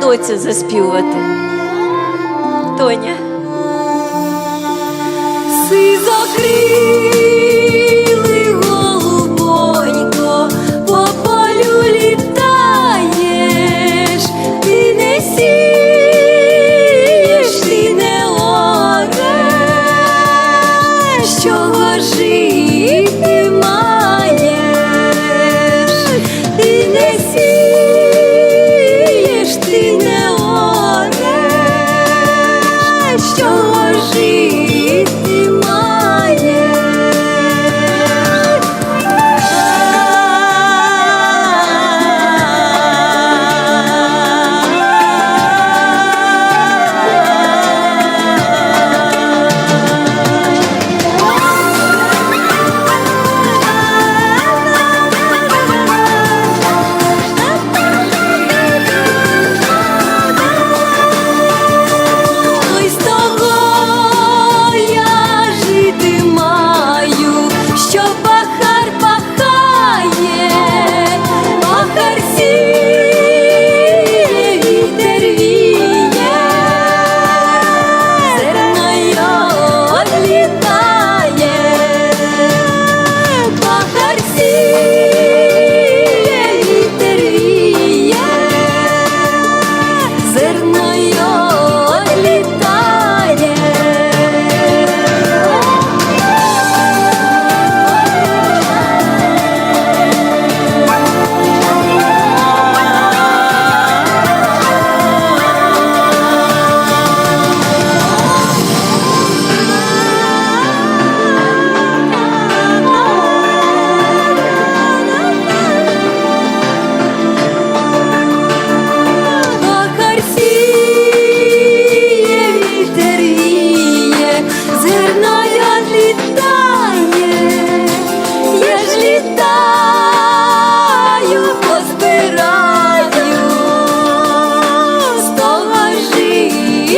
доцю заспівати. Тоня. Сизокрилий голубонько, по полю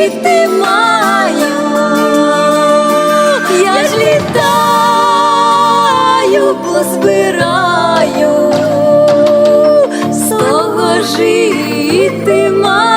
жити маю, я ж літаю, позбираю, з того жити маю.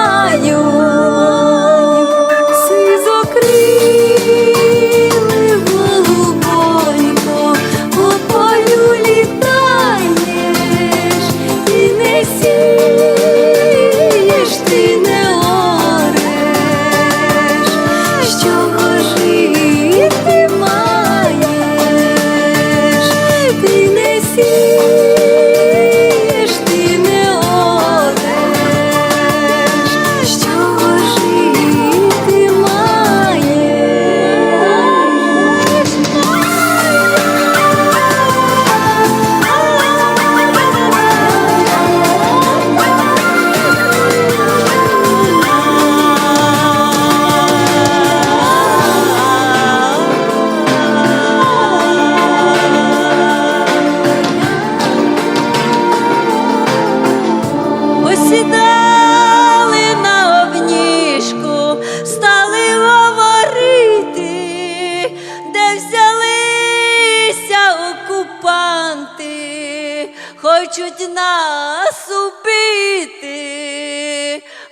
Хочуть нас убити,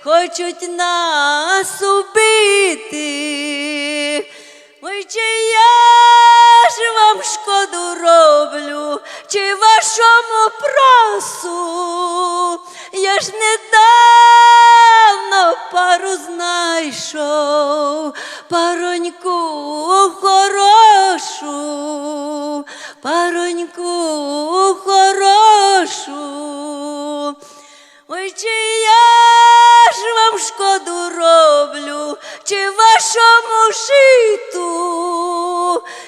хочуть нас убити. Ой, чи я ж вам шкоду роблю, чи вашому просу? Я ж недавно пару знайшов, пароньку Чи я ж вам шкоду роблю, чи вашому житу?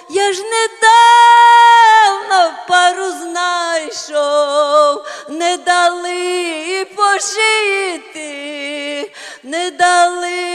Я ж недавно пару знайшов, не дали пожити, не дали